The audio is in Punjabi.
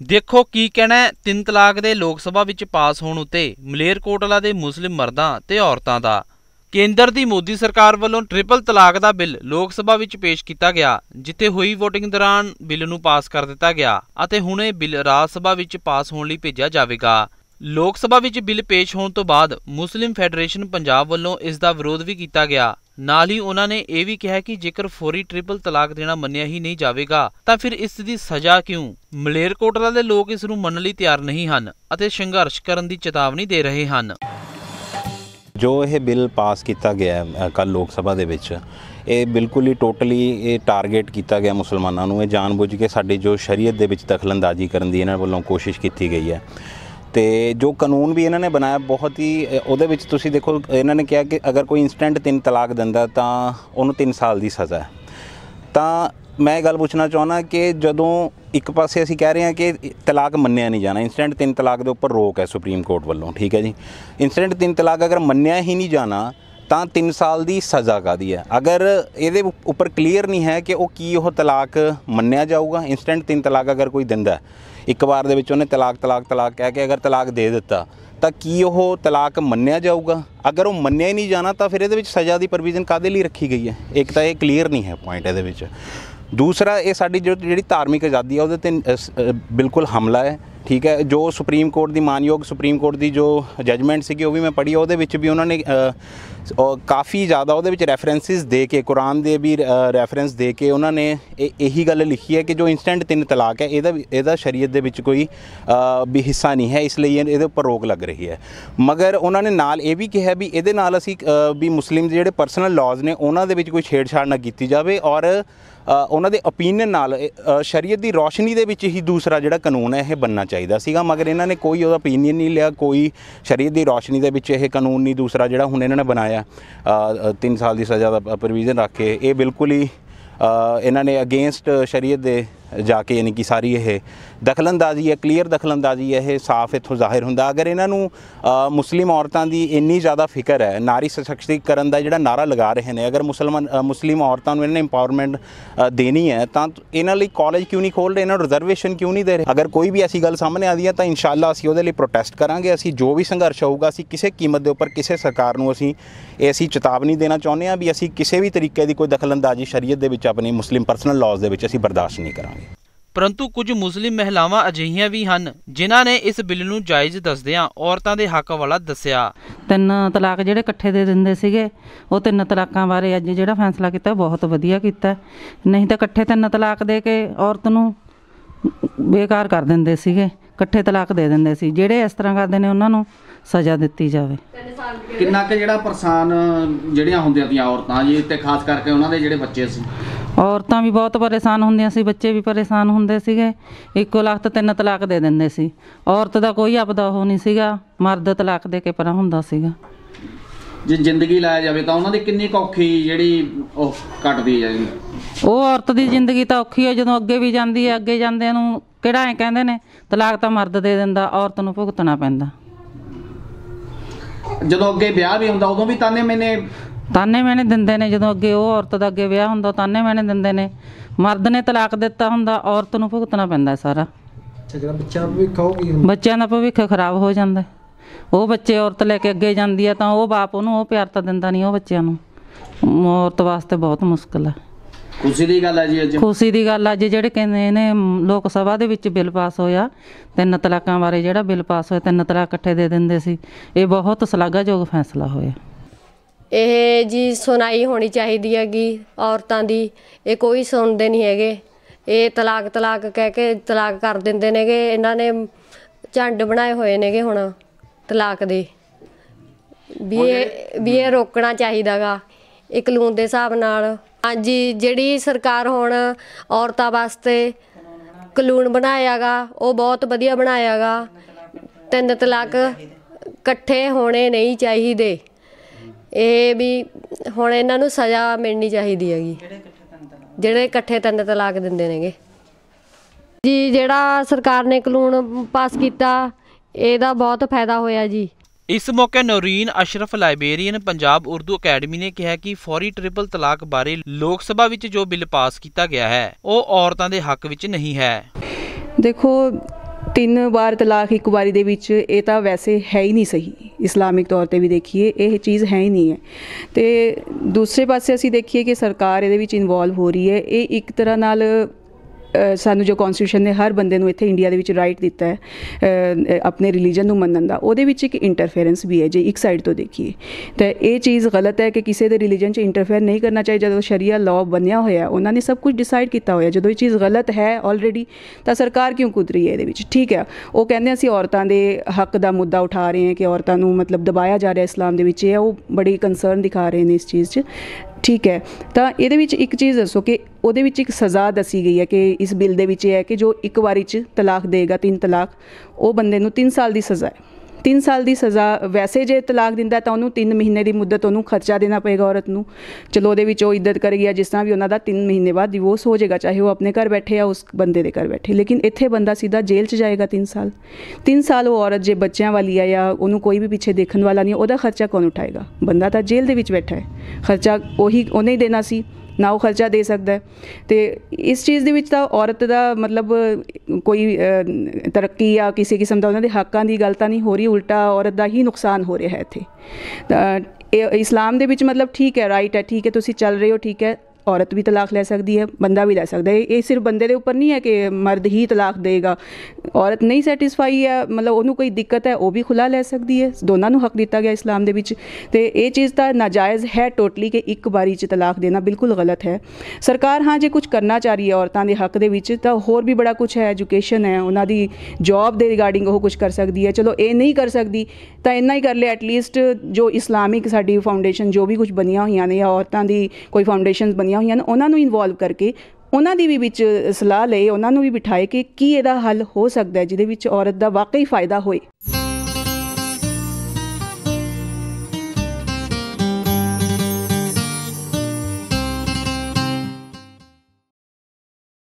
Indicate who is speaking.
Speaker 1: ਦੇਖੋ ਕੀ ਕਹਿਣਾ ਹੈ। ਤਿੰਨ ਤਲਾਕ ਦੇ ਲੋਕ ਸਭਾ ਵਿੱਚ ਪਾਸ ਹੋਣ ਉਤੇ ਮਲੇਰਕੋਟਲਾ ਦੇ ਮੁਸਲਿਮ ਮਰਦਾਂ ਤੇ ਔਰਤਾਂ ਦਾ। ਕੇਂਦਰ ਦੀ ਮੋਦੀ ਸਰਕਾਰ ਵੱਲੋਂ ਟ੍ਰਿਪਲ ਤਲਾਕ ਦਾ ਬਿੱਲ ਲੋਕ ਸਭਾ ਵਿੱਚ ਪੇਸ਼ ਕੀਤਾ ਗਿਆ, ਜਿੱਥੇ ਹੋਈ VOTING ਦੌਰਾਨ ਬਿੱਲ ਨੂੰ ਪਾਸ ਕਰ ਦਿੱਤਾ ਗਿਆ ਅਤੇ ਹੁਣ ਇਹ ਬਿੱਲ ਰਾਜ ਸਭਾ ਵਿੱਚ ਪਾਸ ਹੋਣ ਲਈ ਭੇਜਿਆ ਜਾਵੇਗਾ। ਲੋਕ ਸਭਾ ਵਿੱਚ ਬਿੱਲ ਪੇਸ਼ ਹੋਣ ਤੋਂ ਬਾਅਦ ਮੁਸਲਿਮ ਫੈਡਰੇਸ਼ਨ ਪੰਜਾਬ ਵੱਲੋਂ ਇਸ ਦਾ ਵਿਰੋਧ ਵੀ ਕੀਤਾ ਗਿਆ। ਨਾਲ ਹੀ ਉਹਨਾਂ ਨੇ ਇਹ ਵੀ ਕਿਹਾ ਕਿ ਜੇਕਰ ਫੌਰੀ ਟ੍ਰਿਪਲ ਤਲਾਕ ਦੇਣਾ ਮੰਨਿਆ ਹੀ ਨਹੀਂ ਜਾਵੇਗਾ, ਤਾਂ ਫਿਰ ਇਸ ਦੀ ਸਜ਼ਾ ਕਿਉਂ? ਮਲੇਰਕੋਟਲਾ ਦੇ ਲੋਕ ਇਸ ਨੂੰ ਮੰਨਣ ਲਈ ਤਿਆਰ ਨਹੀਂ ਹਨ ਅਤੇ ਸੰਘਰਸ਼ ਕਰਨ ਦੀ ਚੇਤਾਵਨੀ ਦੇ ਰਹੇ ਹਨ।
Speaker 2: ਜੋ ਇਹ ਬਿੱਲ ਪਾਸ ਕੀਤਾ ਗਿਆ ਕੱਲ ਲੋਕ ਸਭਾ ਦੇ ਵਿੱਚ, ਇਹ ਬਿਲਕੁਲ ਹੀ ਟੋਟਲੀ ਇਹ ਟਾਰਗੇਟ ਕੀਤਾ ਗਿਆ ਮੁਸਲਮਾਨਾਂ ਨੂੰ। ਇਹ ਜਾਣਬੁੱਝ ਕੇ ਸਾਡੀ ਜੋ ਸ਼ਰੀਅਤ ਦੇ ਵਿੱਚ ਦਖਲਅੰਦਾਜ਼ੀ ਕਰਨ ਦੀ ਇਹਨਾਂ ਵੱਲੋਂ ਕੋਸ਼ਿਸ਼ ਕੀਤੀ ਗਈ ਹੈ। ਤੇ ਜੋ ਕਾਨੂੰਨ ਵੀ ਇਹਨਾਂ ਨੇ ਬਣਾਇਆ ਬਹੁਤ ਹੀ ਉਹਦੇ ਵਿੱਚ ਤੁਸੀਂ ਦੇਖੋ, ਇਹਨਾਂ ਨੇ ਕਿਹਾ ਕਿ ਅਗਰ ਕੋਈ ਇਨਸਟੈਂਟ ਤਿੰਨ ਤਲਾਕ ਦਿੰਦਾ ਤਾਂ ਉਹਨੂੰ 3 ਸਾਲ ਦੀ ਸਜ਼ਾ ਹੈ। ਤਾਂ ਮੈਂ ਇਹ ਗੱਲ ਪੁੱਛਣਾ ਚਾਹੁੰਦਾ ਕਿ ਜਦੋਂ ਇੱਕ ਪਾਸੇ ਅਸੀਂ ਕਹਿ ਰਹੇ ਹਾਂ ਕਿ ਤਲਾਕ ਮੰਨਿਆ ਨਹੀਂ ਜਾਣਾ ਇਨਸਟੈਂਟ ਤਿੰਨ ਤਲਾਕ ਦੇ ਉੱਪਰ ਰੋਕ ਹੈ ਸੁਪਰੀਮ ਕੋਰਟ ਵੱਲੋਂ, ਠੀਕ ਹੈ ਜੀ? ਇਨਸਟੈਂਟ ਤਿੰਨ ਤਲਾਕ ਅਗਰ ਮੰਨਿਆ ਹੀ ਨਹੀਂ ਜਾਣਾ ਤਾਂ 3 ਸਾਲ ਦੀ ਸਜ਼ਾ ਕਾਦੀ ਹੈ? ਅਗਰ ਇਹਦੇ ਉੱਪਰ ਕਲੀਅਰ ਨਹੀਂ ਹੈ ਕਿ ਉਹ ਕੀ ਉਹ ਤਲਾਕ ਮੰਨਿਆ ਜਾਊਗਾ ਇਨਸਟੈਂਟ ਤਿੰਨ ਤਲਾਕ ਅਗਰ ਕੋਈ ਦਿੰਦਾ ਇੱਕ ਵਾਰ ਦੇ ਵਿੱਚ ਉਹਨੇ ਤਲਾਕ ਤਲਾਕ ਤਲਾਕ ਕਹਿ ਕੇ ਅਗਰ ਤਲਾਕ ਦੇ ਦਿੱਤਾ, ਤਾਂ ਕੀ ਉਹ ਤਲਾਕ ਮੰਨਿਆ ਜਾਊਗਾ? ਅਗਰ ਉਹ ਮੰਨਿਆ ਹੀ ਨਹੀਂ ਜਾਣਾ, ਤਾਂ ਫਿਰ ਇਹਦੇ ਵਿੱਚ ਸਜ਼ਾ ਦੀ ਪ੍ਰੋਵੀਜ਼ਨ ਕਾਦੇ ਲਈ ਰੱਖੀ ਗਈ ਹੈ? ਇੱਕ ਤਾਂ ਇਹ ਕਲੀਅਰ ਨਹੀਂ ਹੈ ਪੁਆਇੰਟ ਇਹਦੇ ਵਿੱਚ। ਦੂਸਰਾ, ਇਹ ਸਾਡੀ ਜੋ, ਜਿਹੜੀ ਧਾਰਮਿਕ ਆਜ਼ਾਦੀ ਹੈ, ਉਹਦੇ ਤੇ ਸ- ਬਿਲਕੁਲ ਹਮਲਾ ਹੈ। ਠੀਕ ਹੈ, ਜੋ ਸੁਪਰੀਮ ਕੋਰਟ ਦੀ ਮਾਨਯੋਗ ਸੁਪਰੀਮ ਕੋਰਟ ਦੀ ਜੋ ਜਜਮੈਂਟ ਸੀਗੀ, ਉਹ ਵੀ ਮੈਂ ਪੜ੍ਹੀ ਉਹਦੇ ਵਿੱਚ ਵੀ ਉਹਨਾਂ ਨੇ ਕਾਫੀ ਜ਼ਿਆਦਾ ਉਹਦੇ ਵਿੱਚ ਰੈਫਰੈਂਸਿਸ ਦੇ ਕੇ ਕੁਰਾਨ ਦੇ ਵੀ ਰੈਫਰੈਂਸ ਦੇ ਕੇ ਉਹਨਾਂ ਨੇ ਇਹ, ਇਹੀ ਗੱਲ ਲਿਖੀ ਹੈ ਕਿ ਜੋ ਇਨਸਟੈਂਟ ਤਿੰਨ ਤਲਾਕ ਹੈ, ਇਹਦਾ ਇਹਦਾ ਸ਼ਰੀਅਤ ਦੇ ਵਿੱਚ ਕੋਈ ਵੀ ਹਿੱਸਾ ਨਹੀਂ ਹੈ, ਇਸ ਲਈ ਇਹ- ਇਹਦੇ ਉੱਪਰ ਰੋਕ ਲੱਗ ਰਹੀ ਹੈ। ਮਗਰ ਉਹਨਾਂ ਨੇ ਨਾਲ ਇਹ ਵੀ ਕਿਹਾ ਵੀ ਇਹਦੇ ਨਾਲ ਅਸੀਂ ਵੀ ਮੁਸਲਿਮ ਦੇ ਜਿਹੜੇ ਪਰਸਨਲ ਲਾਜ਼ ਨੇ, ਉਹਨਾਂ ਦੇ ਵਿੱਚ ਕੋਈ ਛੇੜਛਾੜ ਨਾ ਕੀਤੀ ਜਾਵੇ ਔਰ ਉਹਨਾਂ ਦੇ ਓਪੀਨੀਅਨ ਨਾਲ ਸ਼ਰੀਅਤ ਦੀ ਰੋਸ਼ਨੀ ਦੇ ਵਿੱਚ ਹੀ ਦੂਸਰਾ ਜਿਹੜਾ ਕਾਨੂੰਨ ਹੈ, ਇਹ ਬੰਨਣਾ ਚਾਹੀਦਾ ਸੀਗਾ। ਮਗਰ ਇਹਨਾਂ ਨੇ ਕੋਈ ਉਹਦਾ ਓਪੀਨੀਅਨ ਨਹੀਂ ਲਿਆ, ਕੋਈ ਸ਼ਰੀਅਤ ਦੀ ਰੋਸ਼ਨੀ ਦੇ ਵਿੱਚ ਇਹ ਕਾਨੂੰਨ ਨਹੀਂ ਦੂਸਰਾ ਜਿਹੜਾ ਹੁਣ ਇਹਨਾਂ ਨੇ ਬਣਾਇਆ। 3 ਸਾਲ ਦੀ ਸਜ਼ਾ ਦਾ ਪ੍ਰੋਵੀਜ਼ਨ ਰੱਖ ਕੇ। ਇਹ ਬਿਲਕੁਲ ਹੀ ਇਹਨਾਂ ਨੇ ਅਗੇਂਸਟ ਸ਼ਰੀਅਤ ਦੇ ਜਾ ਕੇ ਯਾਨੀ ਕਿ ਸਾਰੀ ਇਹ ਦਖਲਅੰਦਾਜ਼ੀ ਹੈ ਕਲੀਅਰ ਦਖਲਅੰਦਾਜ਼ੀ ਹੈ, ਇਹ ਸਾਫ਼ ਇੱਥੋਂ ਜ਼ਾਹਿਰ ਹੁੰਦਾ। ਅਗਰ ਇਹਨਾਂ ਨੂੰ ਮੁਸਲਿਮ ਔਰਤਾਂ ਦੀ ਇੰਨੀ ਜ਼ਿਆਦਾ ਫਿਕਰ ਹੈ, ਨਾਰੀ ਸਸ਼ਕਤੀਕਰਨ ਦਾ ਜਿਹੜਾ ਨਾਰਾ ਲਗਾ ਰਹੇ ਨੇ, ਅਗਰ ਮੁਸਲਮਾਨ ਮੁਸਲਿਮ ਔਰਤਾਂ ਨੂੰ ਇਹਨਾਂ ਨੇ ਇੰਪਾਵਰਮੈਂਟ ਦੇਣੀ ਹੈ, ਤਾਂ ਇਹਨਾਂ ਲਈ ਕਾਲਜ ਕਿਉਂ ਨਹੀਂ ਖੋਲ ਰਹੇ, ਇਹਨਾਂ ਨੂੰ ਰਿਜ਼ਰਵੇਸ਼ਨ ਕਿਉਂ ਨਹੀਂ ਦੇ ਰਹੇ? ਅਗਰ ਕੋਈ ਵੀ ਐਸੀ ਗੱਲ ਸਾਹਮਣੇ ਆਦੀ ਹੈ, ਤਾਂ ਇਨਸ਼ਾਅੱਲਾ ਅਸੀਂ ਉਹਦੇ ਲਈ ਪ੍ਰੋਟੈਸਟ ਕਰਾਂਗੇ। ਅਸੀਂ ਜੋ ਵੀ ਸੰਘਰਸ਼ ਹੋਊਗਾ, ਅਸੀਂ ਕਿਸੇ ਕੀਮਤ ਦੇ ਉੱਪਰ ਕਿਸੇ ਸਰਕਾਰ ਨੂੰ ਅਸੀਂ ਇਹ ਅਸੀਂ ਚੇਤਾਵਨੀ ਦੇਣਾ ਚਾਹੁੰਦੇ ਹਾਂ ਵੀ ਅਸੀਂ ਕਿਸੇ ਵੀ ਤਰੀਕੇ ਦੀ ਕੋਈ ਦਖਲਅੰਦਾਜ਼ੀ ਸ਼ਰੀਅਤ ਦੇ ਵਿੱਚ, ਆਪਣੀ ਮੁਸਲਿਮ ਪਰਸਨਲ ਲਾਜ਼ ਦੇ ਵਿੱਚ ਅਸੀਂ ਬਰਦਾਸ਼ਤ ਨਹੀਂ ਕਰਾਂਗੇ।
Speaker 1: ਪਰੰਤੂ ਕੁਝ ਮੁਸਲਿਮ ਮਹਿਲਾਵਾਂ ਅਜਿਹੀਆਂ ਵੀ ਹਨ ਜਿਨ੍ਹਾਂ ਨੇ ਇਸ ਬਿੱਲ ਨੂੰ ਜਾਇਜ਼ ਦੱਸਦਿਆਂ ਔਰਤਾਂ ਦੇ ਹੱਕ ਵਾਲਾ ਦੱਸਿਆ।
Speaker 3: ਤਿੰਨ ਤਲਾਕ ਜਿਹੜੇ ਇਕੱਠੇ ਦੇ ਦਿੰਦੇ ਸੀਗੇ ਉਹ ਤਿੰਨ ਤਲਾਕਾਂ ਬਾਰੇ ਅੱਜ ਜਿਹੜਾ ਫੈਸਲਾ ਕੀਤਾ ਬਹੁਤ ਵਧੀਆ ਕੀਤਾ। ਨਹੀਂ ਤਾਂ ਇਕੱਠੇ ਤਿੰਨ ਤਲਾਕ ਦੇ ਕੇ ਔਰਤ ਨੂੰ ਬੇਕਾਰ ਕਰ ਦਿੰਦੇ ਸੀਗੇ ਇਕੱਠੇ ਤਲਾਕ ਦੇ ਦਿੰਦੇ ਸੀ ਜਿਹੜੇ ਇਸ ਤਰ੍ਹਾਂ ਕਰਦੇ ਨੇ ਉਹਨਾਂ ਨੂੰ ਸਜ਼ਾ ਦਿੱਤੀ ਜਾਵੇ।
Speaker 4: ਕਿੰਨਾ ਕੁ ਜਿਹੜਾ ਪਰੇਸ਼ਾਨ ਜਿਹੜੀਆਂ ਹੁੰਦੀਆਂ ਤੀਆਂ ਔਰਤਾਂ ਜੀ ਤੇ ਖਾਸ ਕਰਕੇ ਉਹਨਾਂ ਦੇ ਜਿਹੜੇ ਬੱਚੇ ਸੀ?
Speaker 3: ਔਰਤਾਂ ਵੀ ਬਹੁਤ ਪਰੇਸ਼ਾਨ ਹੁੰਦੀਆਂ ਸੀ ਬੱਚੇ ਵੀ ਪਰੇਸ਼ਾਨ ਹੁੰਦੇ ਸੀਗੇ। ਇੱਕੋ ਲਖਤ ਤਿੰਨ ਤਲਾਕ ਦੇ ਦਿੰਦੇ ਸੀ। ਔਰਤ ਦਾ ਕੋਈ ਆਪਦਾ ਉਹ ਨਹੀਂ ਸੀਗਾ ਮਰਦ ਤਲਾਕ ਦੇ ਕੇ ਪਰਾਂ ਹੁੰਦਾ ਸੀਗਾ।
Speaker 4: ਜੇ ਜ਼ਿੰਦਗੀ ਲਾਇਆ ਜਾਵੇ ਤਾਂ ਉਹਨਾਂ ਦੀ ਕਿੰਨੀ ਔਖੀ ਜਿਹੜੀ ਉਹ ਕੱਟਦੀ ਹੈ ਜੀ?
Speaker 3: ਉਹ ਔਰਤ ਦੀ ਜ਼ਿੰਦਗੀ ਤਾਂ ਔਖੀ ਹੈ ਜਦੋਂ ਅੱਗੇ ਵੀ ਜਾਂਦੀ ਹੈ ਅੱਗੇ ਜਾਂਦਿਆਂ ਨੂੰ ਕਿਹੜਾ ਐ ਕਹਿੰਦੇ ਨੇ ਤਲਾਕ ਤਾਂ ਮਰਦ ਦੇ ਦਿੰਦਾ ਔਰਤ ਨੂੰ ਭੁਗਤਣਾ ਪੈਂਦਾ।
Speaker 4: ਜਦੋਂ ਅੱਗੇ ਵਿਆਹ ਵੀ ਹੁੰਦਾ ਉਦੋਂ ਵੀ ਤਾਨੇ ਮੈਨੇ
Speaker 3: ਤਾਨੇ ਮੈਨੇ ਦਿੰਦੇ ਨੇ ਜਦੋਂ ਅੱਗੇ ਉਹ ਔਰਤ ਦਾ ਅੱਗੇ ਵਿਆਹ ਹੁੰਦਾ ਤਾਨੇ ਮੈਨੇ ਦਿੰਦੇ ਨੇ। ਮਰਦ ਨੇ ਤਲਾਕ ਦਿੱਤਾ ਹੁੰਦਾ ਔਰਤ ਨੂੰ ਭੁਗਤਣਾ ਪੈਂਦਾ ਸਾਰਾ। ਬੱਚਿਆਂ ਦਾ ਭਵਿੱਖ ਖਰਾਬ ਹੋ ਜਾਂਦਾ ਹੈ। ਉਹ ਬੱਚੇ ਔਰਤ ਲੈ ਕੇ ਅੱਗੇ ਜਾਂਦੀ ਹੈ ਤਾਂ ਉਹ ਬਾਪ ਉਹਨੂੰ ਉਹ ਪਿਆਰ ਤਾਂ ਦਿੰਦਾ ਨਹੀਂ ਉਹ ਬੱਚਿਆਂ ਨੂੰ। ਔਰਤ ਵਾਸਤੇ ਬਹੁਤ ਮੁਸ਼ਕਲ ਹੈ।
Speaker 4: ਖੁਸ਼ੀ ਦੀ ਗੱਲ ਹੈ ਜੀ ਅੱਜ।
Speaker 3: ਖੁਸ਼ੀ ਦੀ ਗੱਲ ਅੱਜ ਜਿਹੜੇ ਕਹਿੰਦੇ ਨੇ ਮ, ਲੋਕ ਸਭਾ ਦੇ ਵਿੱਚ ਬਿੱਲ ਪਾਸ ਹੋਇਆ ਤਿੰਨ ਤਲਾਕਾਂ ਬਾਰੇ ਜਿਹੜਾ ਬਿੱਲ ਪਾਸ ਹੋਇਆ ਤਿੰਨ ਤਲਾਕ ਇਕੱਠੇ ਦੇ ਦਿੰਦੇ ਸੀ ਇਹ ਬਹੁਤ ਸ਼ਲਾਘਾਯੋਗ ਫੈਸਲਾ ਹੋਇਆ।
Speaker 5: ਇਹ ਜੀ ਸੁਣਾਈ ਹੋਣੀ ਚਾਹੀਦੀ ਹੈਗੀ ਔਰਤਾਂ ਦੀ, ਇਹ ਕੋਈ ਸੁਣਦੇ ਨਹੀਂ ਹੈਗੇ। ਇਹ ਤਲਾਕ ਤਲਾਕ ਕਹਿ ਕੇ ਤਲਾਕ ਕਰ ਦਿੰਦੇ ਨੇਗੇ, ਇਹਨਾਂ ਨੇ ਝੰਡ ਬਣਾਏ ਹੋਏ ਨੇਗੇ ਹੁਣ ਤਲਾਕ ਦੇ। ਵੀ ਇਹ ਵੀ ਇਹ ਰੋਕਣਾ ਚਾਹੀਦਾਗਾ ਇਹ ਕਾਨੂੰਨ ਦੇ ਹਿਸਾਬ ਨਾਲ। ਹਾਂਜੀ, ਜਿਹੜੀ ਸਰਕਾਰ ਹੁਣ ਔਰਤਾਂ ਵਾਸਤੇ ਕਾਨੂੰਨ ਬਣਾਇਆਗਾ ਉਹ ਬਹੁਤ ਵਧੀਆ ਬਣਾਇਆਗਾ ਤਿੰਨ ਤਲਾਕ ਇਕੱਠੇ ਹੋਣੇ ਨਹੀਂ ਚਾਹੀਦੇ। ਇਹ ਵੀ ਹੁਣ ਇਹਨਾਂ ਨੂੰ ਸਜ਼ਾ ਮਿਲਣੀ ਚਾਹੀਦੀ ਹੈਗੀ। ਜਿਹੜੇ ਇਕੱਠੇ ਤਿੰਨ ਤਲਾਕ ਦਿੰਦੇ ਨੇਗੇ। ਜੀ ਜਿਹੜਾ ਸਰਕਾਰ ਨੇ ਕਾਨੂੰਨ ਪਾਸ ਕੀਤਾ ਇਹਦਾ ਬਹੁਤ ਫਾਇਦਾ ਹੋਇਆ ਜੀ।
Speaker 1: ਇਸ ਮੌਕੇ ਨੌਰੀਨ ਅਸ਼ਰਫ ਲਾਇਬ੍ਰੇਰੀਅਨ ਪੰਜਾਬ ਉਰਦੂ ਅਕੈਡਮੀ ਨੇ ਕਿਹਾ ਕਿ ਫੌਰੀ ਟ੍ਰਿਪਲ ਤਲਾਕ ਬਾਰੇ ਲੋਕ ਸਭਾ ਵਿੱਚ ਜੋ ਬਿੱਲ ਪਾਸ ਕੀਤਾ ਗਿਆ ਹੈ ਉਹ ਔਰਤਾਂ ਦੇ ਹੱਕ ਵਿੱਚ ਨਹੀਂ ਹੈ।
Speaker 6: ਦੇਖੋ ਤਿੰਨ ਵਾਰ ਤਲਾਕ ਇੱਕ ਵਾਰੀ ਦੇ ਵਿੱਚ ਇਹ ਤਾਂ ਵੈਸੇ ਹੈ ਹੀ ਨਹੀਂ ਸਹੀ। ਇਸਲਾਮਿਕ ਤੌਰ ਤੇ ਵੀ ਦੇਖੀਏ, ਇਹ ਚੀਜ਼ ਹੈ ਹੀ ਨਹੀਂ ਹੈ। ਤੇ ਦੂਸਰੇ ਪਾਸੇ ਅਸੀਂ ਦੇਖੀਏ ਕਿ ਸਰਕਾਰ ਇਹਦੇ ਵਿੱਚ ਇਨਵੋਲਵ ਹੋ ਰਹੀ ਹੈ। ਇਹ ਇੱਕ ਤਰ੍ਹਾਂ ਨਾਲ ਸਾਨੂੰ ਜੋ ਕਨਸਟੀਟਿਊਸ਼ਨ ਨੇ ਹਰ ਬੰਦੇ ਨੂੰ ਇੱਥੇ ਇੰਡੀਆ ਦੇ ਵਿੱਚ ਰਾਈਟ ਦਿੱਤਾ ਹੈ ਆਪਣੇ ਰਿਲੀਜਨ ਨੂੰ ਮੰਨਣ ਦਾ ਉਹਦੇ ਵਿੱਚ ਇੱਕ ਇੰਟਰਫੇਰੈਂਸ ਵੀ ਹੈ ਜੇ ਇੱਕ ਸਾਈਡ ਤੋਂ ਦੇਖੀਏ। ਤਾਂ ਇਹ ਚੀਜ਼ ਗਲਤ ਹੈ ਕਿ ਕਿਸੇ ਦੇ ਰਿਲੀਜਨ 'ਚ ਇੰਟਰਫੇਅਰ ਨਹੀਂ ਕਰਨਾ ਚਾਹੀਦਾ ਜਦੋਂ ਸ਼ਰੀਆ ਲਾਅ ਬਣਿਆ ਹੋਇਆ ਉਹਨਾਂ ਨੇ ਸਭ ਕੁਝ ਡਿਸਾਈਡ ਕੀਤਾ ਹੋਇਆ ਜਦੋਂ ਇਹ ਚੀਜ਼ ਗਲਤ ਹੈ ਆਲਰੇਡੀ ਤਾਂ ਸਰਕਾਰ ਕਿਉਂ ਕੁੱਦ ਰਹੀ ਹੈ ਇਹਦੇ ਵਿੱਚ? ਠੀਕ ਹੈ ਉਹ ਕਹਿੰਦੇ ਅਸੀਂ ਔਰਤਾਂ ਦੇ ਹੱਕ ਦਾ ਮੁੱਦਾ ਉਠਾ ਰਹੇ ਹਾਂ ਕਿ ਔਰਤਾਂ ਨੂੰ ਮਤਲਬ ਦਬਾਇਆ ਜਾ ਰਿਹਾ ਇਸਲਾਮ ਦੇ ਵਿੱਚ ਇਹ ਹੈ, ਉਹ ਬੜੀ ਕੰਸਰਨ ਦਿਖਾ ਰਹੇ ਨੇ ਇਸ ਚੀਜ਼ 'ਚ। ਠੀਕ ਹੈ। ਤਾਂ ਇਹਦੇ ਵਿੱਚ ਇੱਕ ਚੀਜ਼ ਦੱਸੋ ਕਿ ਉਹਦੇ ਵਿੱਚ ਇੱਕ ਸਜ਼ਾ ਦੱਸੀ ਗਈ ਹੈ ਕਿ ਇਸ ਬਿੱਲ ਦੇ ਵਿੱਚ ਇਹ ਹੈ ਕਿ ਜੋ ਇੱਕ ਵਾਰੀ 'ਚ ਤਲਾਕ ਦੇਗਾ, ਤਿੰਨ ਤਲਾਕ, ਉਹ ਬੰਦੇ ਨੂੰ 3 ਸਾਲ ਦੀ ਸਜ਼ਾ ਹੈ। 3 ਸਾਲ ਦੀ ਸਜ਼ਾ, ਵੈਸੇ ਜੇ ਤਲਾਕ ਦਿੰਦਾ ਤਾਂ ਉਹਨੂੰ 3 ਮਹੀਨੇ ਦੀ ਮੁੱਦਤ ਉਹਨੂੰ ਖਰਚਾ ਦੇਣਾ ਪਏਗਾ ਔਰਤ ਨੂੰ। ਚਲੋ ਉਹਦੇ ਵਿੱਚ ਉਹ ਇੱਜ਼ਤ ਕਰੇਗੀ ਜਾਂ ਜਿਸ ਤਰ੍ਹਾਂ ਵੀ ਉਹਨਾਂ ਦਾ 3 ਮਹੀਨੇ ਬਾਅਦ ਡਿਵੋਰਸ ਹੋ ਜਾਏਗਾ, ਚਾਹੇ ਉਹ ਆਪਣੇ ਘਰ ਬੈਠੇ ਆ ਉਸ ਬੰਦੇ ਦੇ ਘਰ ਬੈਠੇ। ਲੇਕਿਨ ਇੱਥੇ ਬੰਦਾ ਸਿੱਧਾ ਜੇਲ੍ਹ 'ਚ ਜਾਏਗਾ 3 ਸਾਲ। 3 ਸਾਲ ਉਹ ਔਰਤ ਜੇ ਬੱਚਿਆਂ ਵਾਲੀ ਆ ਜਾਂ ਉਹਨੂੰ ਕੋਈ ਵੀ ਪਿੱਛੇ ਦੇਖਣ ਵਾਲਾ ਨਹੀਂ, ਉਹਦਾ ਖਰਚਾ ਕੌਣ ਉਠਾਏਗਾ? ਬੰਦਾ ਤਾਂ ਜੇਲ੍ਹ ਦੇ ਵਿੱਚ ਬੈਠਾ ਹੈ। ਖਰਚਾ ਉਹੀ, ਉਹਨੇ ਹੀ ਦੇਣਾ ਸੀ। ਨਾ ਉਹ ਖਰਚਾ ਦੇ ਸਕਦਾ ਹੈ। ਤੇ ਇਸ ਚੀਜ਼ ਦੇ ਵਿੱਚ ਤਾਂ ਔਰਤ ਦਾ ਮਤਲਬ ਕੋਈ ਤਰੱਕੀ ਜਾਂ ਕਿਸੇ ਕਿਸਮ ਦਾ ਉਹਨਾਂ ਦੇ ਹੱਕਾਂ ਦੀ ਗੱਲ ਤਾਂ ਨਹੀਂ ਹੋ ਰਹੀ, ਉਲਟਾ ਔਰਤ ਦਾ ਹੀ ਨੁਕਸਾਨ ਹੋ ਰਿਹਾ ਹੈ ਇੱਥੇ। ਇਸਲਾਮ ਦੇ ਵਿੱਚ ਮਤਲਬ ਠੀਕ ਹੈ ਰਾਈਟ ਹੈ, ਠੀਕ ਹੈ, ਤੁਸੀਂ ਚੱਲ ਰਹੇ ਹੋ, ਠੀਕ ਹੈ। ਔਰਤ ਵੀ ਤਲਾਕ ਲੈ ਸਕਦੀ ਹੈ, ਬੰਦਾ ਵੀ ਲੈ ਸਕਦਾ ਹੈ। ਇਹ ਸਿਰਫ ਬੰਦੇ ਦੇ ਉੱਪਰ ਨਹੀਂ ਹੈ ਕਿ ਮਰਦ ਹੀ ਤਲਾਕ ਦੇਗਾ। ਔਰਤ ਨਹੀਂ ਸੈਟੀਸਫਾਈ ਹੈ, ਮਤਲਬ ਉਹਨੂੰ ਕੋਈ ਦਿੱਕਤ ਹੈ, ਉਹ ਵੀ ਖੁੱਲਾ ਲੈ ਸਕਦੀ ਹੈ। ਦੋਨਾਂ ਨੂੰ ਹੱਕ ਦਿੱਤਾ ਗਿਆ ਇਸਲਾਮ ਦੇ ਵਿੱਚ। ਤੇ ਇਹ ਚੀਜ਼ ਤਾਂ ਨਾਜਾਇਜ਼ ਹੈ ਟੋਟਲੀ ਕਿ ਇੱਕ ਵਾਰੀ 'ਚ ਤਲਾਕ ਦੇਣਾ ਬਿਲਕੁਲ ਗਲਤ ਹੈ। ਸਰਕਾਰ ਹਾਂ, ਜੇ ਕੁਝ ਕਰਨਾ ਚਾਹ ਰਹੀ ਹੈ ਔਰਤਾਂ ਦੇ ਹੱਕ ਦੇ ਵਿੱਚ, ਤਾਂ ਹੋਰ ਵੀ ਬੜਾ ਕੁਝ ਹੈ ਐਜੂਕੇਸ਼ਨ ਹੈ, ਉਹਨਾਂ ਦੀ ਜੌਬ ਦੇ ਰਿਗਾਰਡਿੰਗ ਉਹ ਕੁਝ ਕਰ ਸਕਦੀ ਹੈ। ਚਲੋ, ਇਹ ਨਹੀਂ ਕਰ ਸਕਦੀ, ਤਾਂ ਇੰਨਾ ਹੀ ਕਰ ਲੈ ਐਟਲੀਸਟ ਜੋ ਇਸਲਾਮਿਕ ਸਾਡੀ ਫਾਊਂਡੇਸ਼ਨ ਜੋ ਵੀ ਕੁਝ ਬਣੀਆਂ ਹੋਈਆਂ ਨੇ ਜਾਂ ਔਰਤਾਂ ਦੀ ਕੋਈ ਫਾਊਂਡੇਸ਼ਨਸ ਬਣੀਆਂ ਹੋਈਆਂ ਨੇ, ਉਹਨਾਂ ਨੂੰ ਇਨਵੋਲਵ ਕਰਕੇ ਉਹਨਾਂ ਦੀ ਵੀ ਵਿੱਚ ਸਲਾਹ ਲਏ, ਉਹਨਾਂ ਨੂੰ ਵੀ ਬਿਠਾਏ ਕਿ ਕੀ ਇਹਦਾ ਹੱਲ ਹੋ ਸਕਦਾ ਹੈ, ਜਿਹਦੇ ਵਿੱਚ ਔਰਤ ਦਾ ਵਾਕਈ ਫਾਇਦਾ ਹੋਏ।